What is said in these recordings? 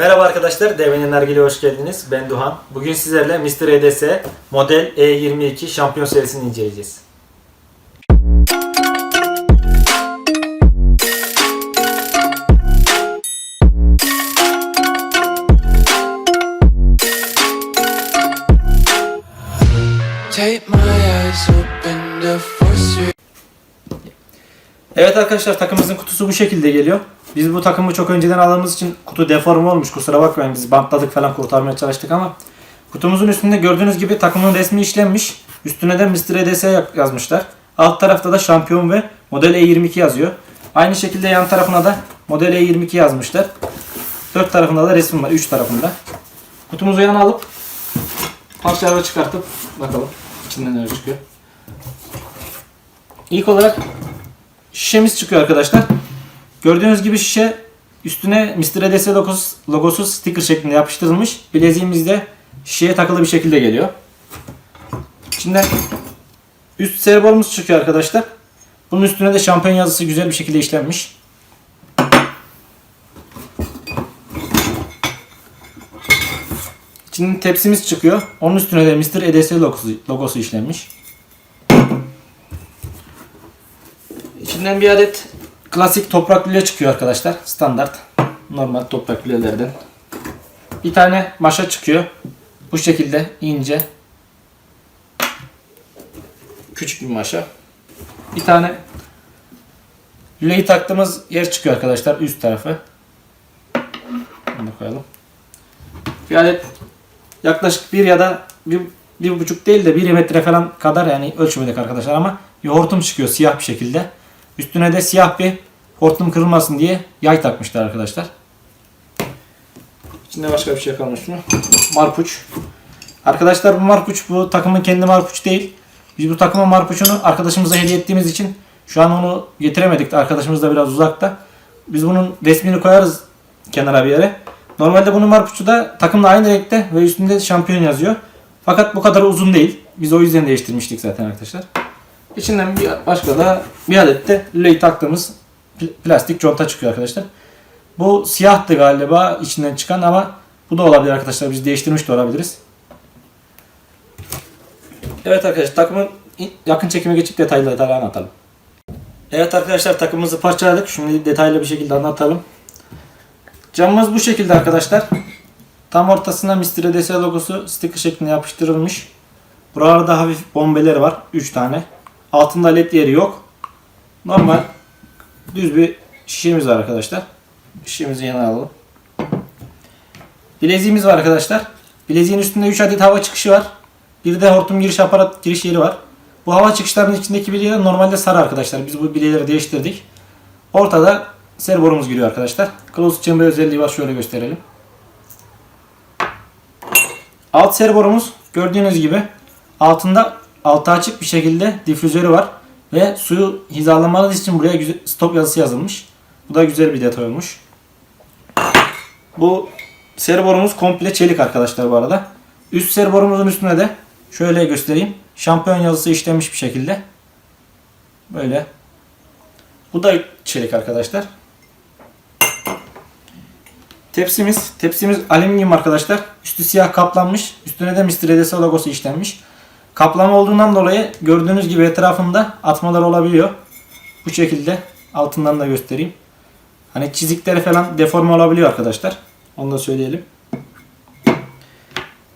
Merhaba arkadaşlar, Devin Nargile'ye hoş geldiniz. Ben Duhan. Bugün sizlerle Mr. EDS model E22 şampiyon serisini inceleyeceğiz. Evet arkadaşlar takımımızın kutusu bu şekilde geliyor. Biz bu takımı çok önceden aldığımız için kutu deforme olmuş. Kusura bakmayın biz bantladık falan kurtarmaya çalıştık ama kutumuzun üstünde gördüğünüz gibi takımın resmi işlenmiş. Üstüne de Mr. EDS yazmışlar. Alt tarafta da şampiyon ve model E22 yazıyor. Aynı şekilde yan tarafına da model E22 yazmışlar. Dört tarafında da resim var. Üç tarafında. Kutumuzu yana alıp parçaları çıkartıp bakalım içinden neler çıkıyor. İlk olarak şişemiz çıkıyor arkadaşlar. Gördüğünüz gibi şişe üstüne Mr. EDS logosu, logosu sticker şeklinde yapıştırılmış. Bileziğimiz de şişeye takılı bir şekilde geliyor. İçinden üst serborumuz çıkıyor arkadaşlar. Bunun üstüne de şampiyon yazısı güzel bir şekilde işlenmiş. Şimdi tepsimiz çıkıyor. Onun üstüne de Mr. EDS logosu, logosu işlenmiş. İçinden bir adet klasik toprak lüle çıkıyor arkadaşlar. Standart. Normal toprak lülelerden. Bir tane maşa çıkıyor. Bu şekilde ince. Küçük bir maşa. Bir tane lüleyi taktığımız yer çıkıyor arkadaşlar. Üst tarafı. Bunu koyalım. Bir yaklaşık bir ya da bir, bir buçuk değil de bir metre falan kadar yani ölçmedik arkadaşlar ama yoğurtum çıkıyor siyah bir şekilde. Üstüne de siyah bir hortum kırılmasın diye yay takmışlar arkadaşlar. İçinde başka bir şey kalmış mı? Marpuç. Arkadaşlar bu marpuç bu takımın kendi marpuç değil. Biz bu takımın marpuçunu arkadaşımıza hediye ettiğimiz için şu an onu getiremedik arkadaşımız da biraz uzakta. Biz bunun resmini koyarız kenara bir yere. Normalde bunun marpuçu da takımla aynı renkte ve üstünde şampiyon yazıyor. Fakat bu kadar uzun değil. Biz o yüzden değiştirmiştik zaten arkadaşlar. İçinden bir başka da bir adet de lüleyi taktığımız pl- plastik conta çıkıyor arkadaşlar. Bu siyahtı galiba içinden çıkan ama bu da olabilir arkadaşlar. Biz değiştirmiş de olabiliriz. Evet arkadaşlar takımın yakın çekime geçip detaylı detaylı anlatalım. Evet arkadaşlar takımımızı parçaladık. Şimdi detaylı bir şekilde anlatalım. Camımız bu şekilde arkadaşlar. Tam ortasına Mr. EDS logosu sticker şeklinde yapıştırılmış. Buralarda hafif bombeleri var. 3 tane. Altında led yeri yok. Normal düz bir şişemiz var arkadaşlar. Şişemizi yana alalım. Bileziğimiz var arkadaşlar. Bileziğin üstünde 3 adet hava çıkışı var. Bir de hortum giriş aparat giriş yeri var. Bu hava çıkışlarının içindeki bilyeler normalde sarı arkadaşlar. Biz bu bilyeleri değiştirdik. Ortada servorumuz giriyor arkadaşlar. Close chamber özelliği var. Şöyle gösterelim. Alt servorumuz gördüğünüz gibi altında altı açık bir şekilde difüzörü var. Ve suyu hizalamanız için buraya stop yazısı yazılmış. Bu da güzel bir detay olmuş. Bu servorumuz komple çelik arkadaşlar bu arada. Üst servorumuzun üstüne de şöyle göstereyim. Şampiyon yazısı işlenmiş bir şekilde. Böyle. Bu da çelik arkadaşlar. Tepsimiz, tepsimiz alüminyum arkadaşlar. Üstü siyah kaplanmış. Üstüne de Mr. EDS logosu işlenmiş. Kaplama olduğundan dolayı gördüğünüz gibi etrafında atmalar olabiliyor. Bu şekilde altından da göstereyim. Hani çizikleri falan deforme olabiliyor arkadaşlar. Onu da söyleyelim.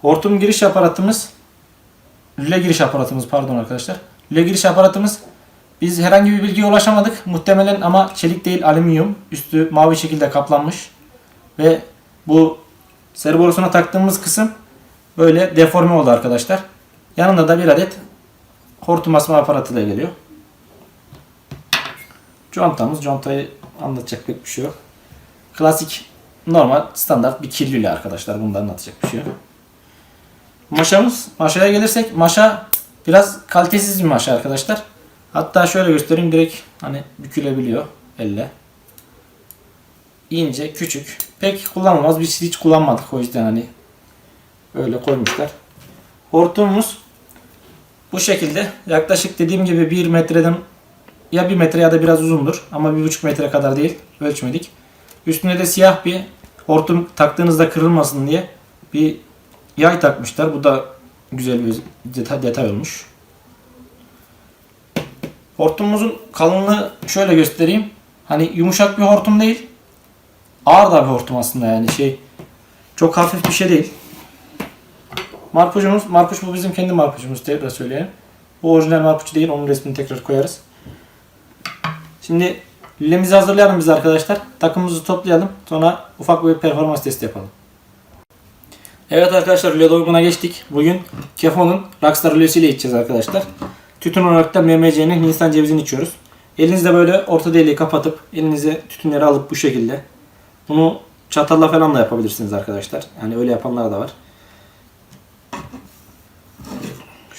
Hortum giriş aparatımız lüle giriş aparatımız pardon arkadaşlar. Lüle giriş aparatımız biz herhangi bir bilgiye ulaşamadık. Muhtemelen ama çelik değil alüminyum. Üstü mavi şekilde kaplanmış. Ve bu servorusuna taktığımız kısım böyle deforme oldu arkadaşlar. Yanında da bir adet hortum asma aparatı da geliyor. Contamız, contayı anlatacak pek bir şey yok. Klasik, normal, standart bir kirlili arkadaşlar. Bunda anlatacak bir şey yok. Maşamız, maşaya gelirsek maşa biraz kalitesiz bir maşa arkadaşlar. Hatta şöyle göstereyim direkt hani bükülebiliyor elle. İnce, küçük. Pek kullanılmaz. Biz hiç kullanmadık o yüzden hani öyle koymuşlar. Hortumumuz bu şekilde yaklaşık dediğim gibi 1 metreden ya 1 metre ya da biraz uzundur ama 1,5 metre kadar değil ölçmedik. Üstünde de siyah bir hortum taktığınızda kırılmasın diye bir yay takmışlar. Bu da güzel bir detay, detay olmuş. Hortumumuzun kalınlığı şöyle göstereyim. Hani yumuşak bir hortum değil. Ağır da bir hortum aslında yani şey. Çok hafif bir şey değil. Marpucumuz, marpuç bu bizim kendi marpucumuz tekrar söyleyeyim. Bu orijinal marpuç değil. Onun resmini tekrar koyarız. Şimdi lülemizi hazırlayalım biz arkadaşlar. Takımımızı toplayalım. Sonra ufak bir performans testi yapalım. Evet arkadaşlar lüle doymuna geçtik. Bugün Kefo'nun Rockstar lülesiyle içeceğiz arkadaşlar. Tütün olarak da MMC'nin Hindistan cevizini içiyoruz. Elinizde böyle orta deliği kapatıp elinize tütünleri alıp bu şekilde. Bunu çatalla falan da yapabilirsiniz arkadaşlar. Yani öyle yapanlar da var.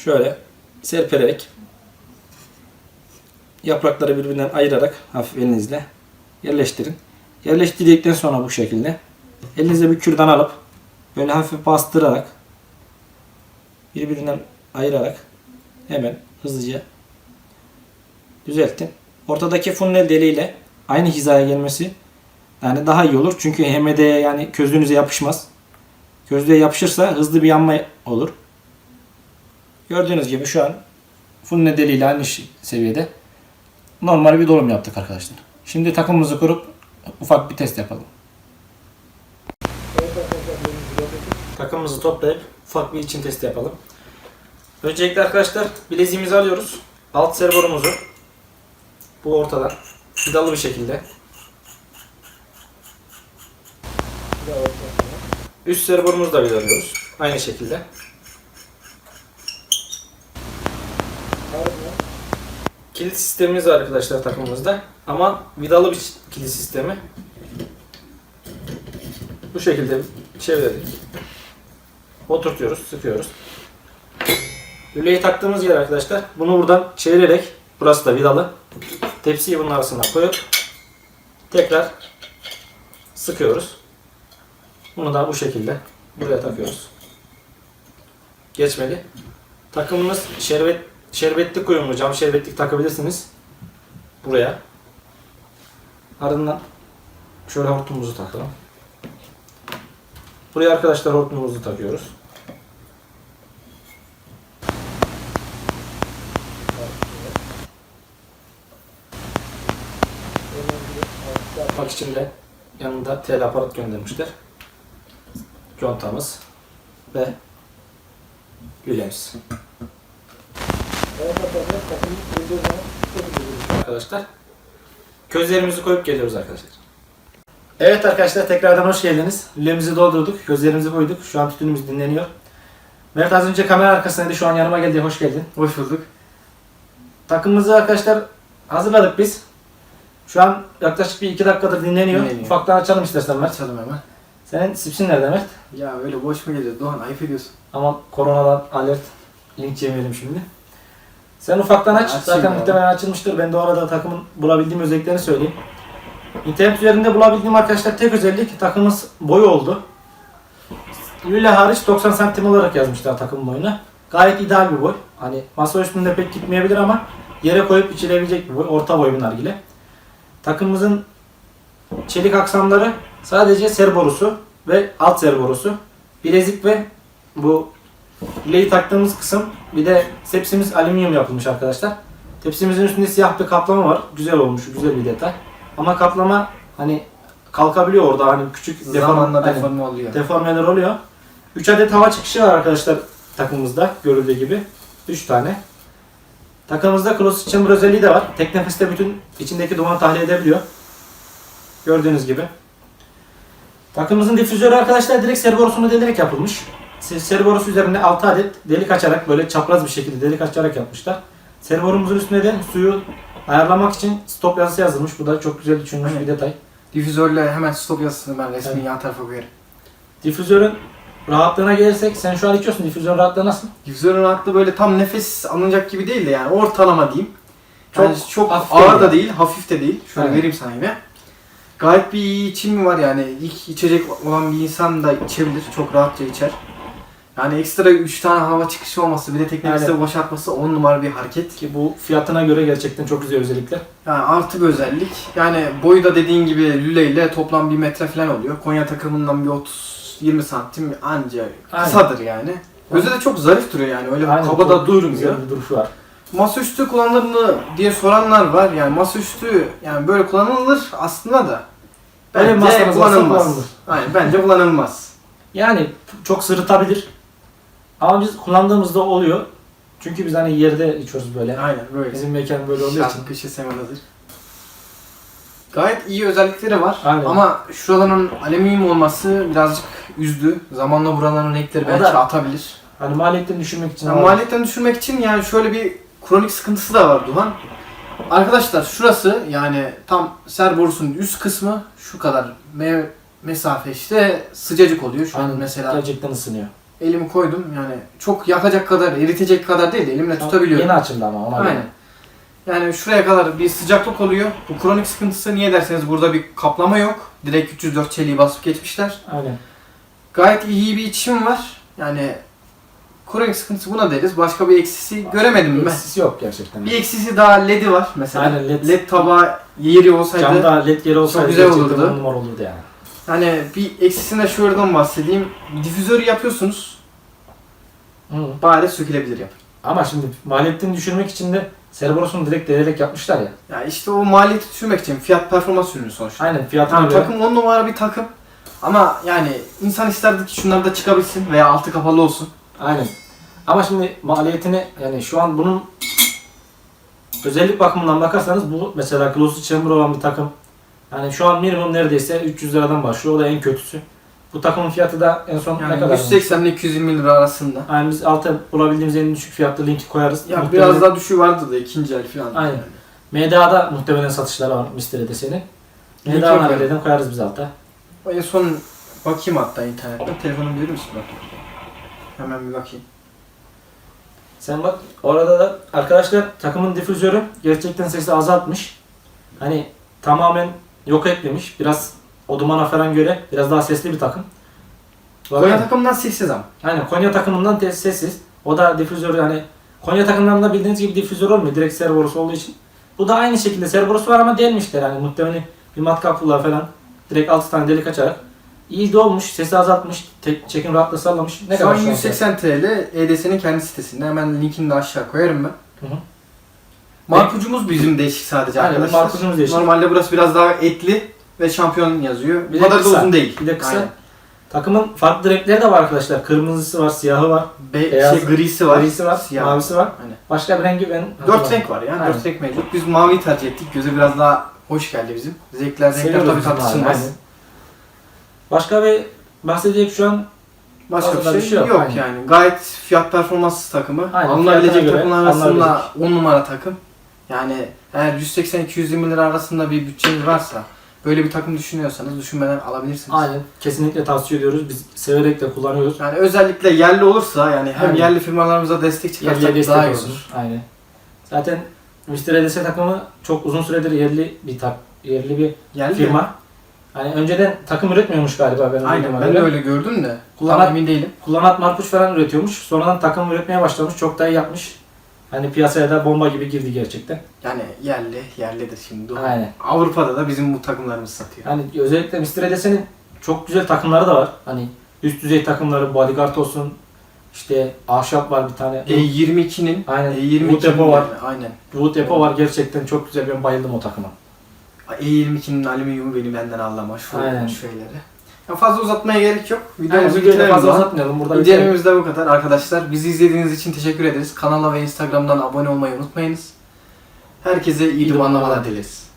Şöyle serperek yaprakları birbirinden ayırarak hafif elinizle yerleştirin. Yerleştirdikten sonra bu şekilde elinize bir kürdan alıp böyle hafif bastırarak birbirinden ayırarak hemen hızlıca düzeltin. Ortadaki funnel deliğiyle aynı hizaya gelmesi yani daha iyi olur. Çünkü HMD'ye yani közlüğünüze yapışmaz. Gözlüğe yapışırsa hızlı bir yanma olur. Gördüğünüz gibi şu an funnel deliğiyle aynı şi- seviyede normal bir dolum yaptık arkadaşlar. Şimdi takımımızı kurup ufak bir test yapalım. Takımımızı toplayıp ufak bir içim testi yapalım. Öncelikle arkadaşlar bileziğimizi alıyoruz. Alt servorumuzu bu ortadan vidalı bir şekilde üst servorumuzu da vidalıyoruz. Aynı şekilde. Kilit sistemimiz var arkadaşlar takımımızda. Ama vidalı bir kilit sistemi. Bu şekilde çevirdik. Oturtuyoruz, sıkıyoruz. Lüleyi taktığımız yer arkadaşlar. Bunu buradan çevirerek, burası da vidalı. Tepsiyi bunun arasına koyup tekrar sıkıyoruz. Bunu da bu şekilde buraya takıyoruz. Geçmeli. Takımınız şerbet şerbetlik uyumlu, cam şerbetlik takabilirsiniz. Buraya. Ardından şöyle hortumumuzu takalım. Buraya arkadaşlar hortumumuzu takıyoruz. Bak içinde yanında tel aparat göndermişler. Contamız ve lülemiz. Arkadaşlar közlerimizi koyup geliyoruz arkadaşlar. Evet arkadaşlar tekrardan hoş geldiniz. Lülemizi doldurduk, közlerimizi koyduk. Şu an tütünümüz dinleniyor. Mert az önce kamera arkasındaydı. Şu an yanıma geldi. Hoş geldin. Hoş bulduk. Takımımızı arkadaşlar hazırladık biz. Şu an yaklaşık bir iki dakikadır dinleniyor. Dinleniyor. Ufaktan açalım istersen Mert. Açalım hemen. Senin sipsin nerede Mert? Ya öyle boş mu geliyor Doğan ayıp ediyorsun. Ama koronadan alert link yemeyelim şimdi. Sen ufaktan aç. Açayım Zaten ya. muhtemelen açılmıştır. Ben de arada takımın bulabildiğim özelliklerini söyleyeyim. İnternet üzerinde bulabildiğim arkadaşlar tek özellik takımımız boyu oldu. Lüle hariç 90 santim olarak yazmışlar takım boyuna. Gayet ideal bir boy. Hani masa üstünde pek gitmeyebilir ama yere koyup içilebilecek bir boy. Orta boy bir nargile. Takımımızın çelik aksamları sadece ser borusu ve alt ser borusu. Bilezik ve bu Lüleyi taktığımız kısım bir de tepsimiz alüminyum yapılmış arkadaşlar. Tepsimizin üstünde siyah bir kaplama var. Güzel olmuş, güzel bir detay. Ama kaplama hani kalkabiliyor orada hani küçük Zamanla aynen, deforme oluyor. deformeler oluyor. 3 adet hava çıkışı var arkadaşlar takımımızda görüldüğü gibi. 3 tane. Takımımızda cross chamber özelliği de var. Tek nefeste bütün içindeki dumanı tahliye edebiliyor. Gördüğünüz gibi. Takımımızın difüzörü arkadaşlar direkt servo yapılmış. Se- Servo borusu üzerinde 6 adet delik açarak böyle çapraz bir şekilde delik açarak yapmışlar. Servo borumuzun üstüne de suyu ayarlamak için stop yazısı yazılmış. Bu da çok güzel düşünülmüş Aynen. bir detay. Difüzörle hemen stop yazısını ben resmi Evet. yan tarafa koyarım. Difüzörün rahatlığına gelirsek sen şu an içiyorsun. Difüzörün rahatlığı nasıl? Difüzörün rahatlığı böyle tam nefes alınacak gibi değil de yani ortalama diyeyim. Çok Çok çok ağır değil. da değil, hafif de değil. Şöyle Aynen. vereyim sana yine. Gayet bir içimi var yani. İlk içecek olan bir insan da içebilir. Çok rahatça içer. Yani ekstra 3 tane hava çıkışı olması bir de Aynen. size boşaltması 10 numara bir hareket. Ki bu fiyatına göre gerçekten çok güzel özellikler. Yani artı bir özellik. Yani boyu da dediğin gibi lüle ile toplam 1 metre falan oluyor. Konya takımından bir 30-20 santim anca Aynen. kısadır yani. Gözde de çok zarif duruyor yani öyle Aynen, kaba da durmuyor. Bir duruşu var. Masaüstü kullanılır mı diye soranlar var. Yani masaüstü yani böyle kullanılır aslında da. Bence kullanılmaz. kullanılır. Aynen bence kullanılmaz. Yani çok sırıtabilir. Ama biz kullandığımızda oluyor. Çünkü biz hani yerde içiyoruz böyle. Aynen böyle. Bizim mekan böyle olduğu için. Şarkı kışı semanadır. Gayet iyi özellikleri var. Aynen. Ama şuraların alüminyum olması birazcık üzdü. Zamanla buraların renkleri O belki da- atabilir. Hani maliyetini düşürmek için. Yani maliyetten düşürmek için yani şöyle bir kronik sıkıntısı da var Duhan. Arkadaşlar şurası yani tam ser borusunun üst kısmı şu kadar me- mesafe işte sıcacık oluyor. Şu an Aynen, mesela gerçekten ısınıyor. Elimi koydum yani çok yakacak kadar eritecek kadar değil de elimle tutabiliyorum. Yeni açıldı ama ona göre. Aynen. Yani şuraya kadar bir sıcaklık oluyor. Bu kronik sıkıntısı niye derseniz burada bir kaplama yok. Direkt 304 çeliği basıp geçmişler. Aynen. Gayet iyi bir içim var. Yani kronik sıkıntısı buna deriz. Başka bir eksisi göremedim ben. Eksisi yok gerçekten. Bir eksisi daha LED'i var mesela. Aynen, LED. LED tabağı yeri olsaydı. Camda led yeri olsaydı güzel gerçekten olurdu. on numara olurdu yani. Hani bir eksisine şuradan bahsedeyim. Difüzörü yapıyorsunuz. Hı. Bari sökülebilir yap. Ama şimdi maliyetini düşürmek için de Cerberus'unu direkt delerek yapmışlar ya. Ya işte o maliyeti düşürmek için fiyat performans ürünü sonuçta. Aynen fiyatına Tamam, göre. takım 10 numara bir takım. Ama yani insan isterdi ki şunlar da çıkabilsin veya altı kapalı olsun. Aynen. Ama şimdi maliyetini yani şu an bunun özellik bakımından bakarsanız bu mesela kilosu chamber olan bir takım. Yani şu an minimum neredeyse 300 liradan başlıyor. O da en kötüsü. Bu takımın fiyatı da en son ne Yani kadar? 180 ile 220 lira arasında. Yani biz alta bulabildiğimiz en düşük fiyatlı linki koyarız. Ya Muhtemelen- biraz daha düşüğü vardı da ikinci el falan. Aynen. MDA'da muhtemelen satışları var Mystery deseni. Link MDA yok koyarız biz alta. En son bakayım hatta internetten. Telefonumu verir misin bak? Hemen bir bakayım. Sen bak orada da arkadaşlar takımın difüzörü gerçekten sesi azaltmış. Hani tamamen yok etmemiş. Biraz o dumana falan göre biraz daha sesli bir takım. Konya Konya, takımdan sessiz ama. Aynen Konya takımından te- sessiz. O da difüzörü hani Konya takımlarında bildiğiniz gibi difüzör olmuyor. Direkt servorusu olduğu için. Bu da aynı şekilde servorusu var ama delmişler. Hani muhtemelen bir matkaplılar falan. Direkt 6 tane delik açarak. İyi de olmuş. Sesi azaltmış. Tek, çekim rahatlığı sağlamış. Ne kadar şu an 180 TL EDS'nin kendi sitesinde. Hemen linkini de aşağı koyarım ben. Hı hı. Marpucumuz bizim değişik sadece Aynen, arkadaşlar. marpucumuz değişik. Normalde burası biraz daha etli ve şampiyon yazıyor. Bir Bu de kadar da kısa. uzun değil. Bir de kısa. Aynen. Takımın farklı renkleri de var arkadaşlar. Kırmızısı var, siyahı var, Be Beyaz, şey, grisi var. grisi var, siyah. mavisi var. Aynen. Başka bir rengi ben Dört renk var yani. Aynen. Dört renk mevcut. Biz maviyi tercih ettik. Göze biraz daha hoş geldi bizim. Zevkler, renkler Seviyoruz tabii mavi, tartışılmaz. aynen. Başka bir bahsedecek şu an Başka Fazla bir bir şey, şey yok, yok, aynen. yani. Gayet fiyat performans takımı. Aynen, Alınabilecek fiyatına göre takımlar arasında alınabilecek. 10 numara takım. Yani eğer 180-220 lira arasında bir bütçeniz varsa böyle bir takım düşünüyorsanız düşünmeden alabilirsiniz. aynen kesinlikle tavsiye ediyoruz. Biz severek de kullanıyoruz. Yani özellikle yerli olursa yani hem Aynen. yerli firmalarımıza destek çıkarsak destek daha iyi olur. Aynen. Zaten Mr. EDS takımı çok uzun süredir yerli bir tak yerli bir Yerli firma. Hani önceden takım üretmiyormuş galiba ben Aynen ben de öyle gördüm de. Kullanat- Tam emin değilim. Kullanat marpuç falan üretiyormuş. Sonradan takım üretmeye başlamış. Çok da iyi yapmış. Hani piyasaya da bomba gibi girdi gerçekten. Yani yerli, yerlidir şimdi. Aynen. Avrupa'da da bizim bu takımlarımız satıyor. Hani özellikle Mr. EDS'nin çok güzel takımları da var. Hani üst düzey takımları bodyguard olsun. İşte ahşap var bir tane. E22'nin Aynen. E22'nin Wood Depot var. yani, Aynen. Wood Depot var gerçekten çok güzel. Ben bayıldım o takıma. E22'nin alüminyumu beni benden anlama şu Aynen. şeyleri. Ya fazla uzatmaya gerek yok. Videomuzu videoyu da bitirelim fazla uzatmayalım. Burada bitirelim. Videomuz da bu kadar arkadaşlar. Bizi izlediğiniz için teşekkür ederiz. Kanala ve Instagram'dan abone olmayı unutmayınız. Herkese iyi dumanlamalar dileriz.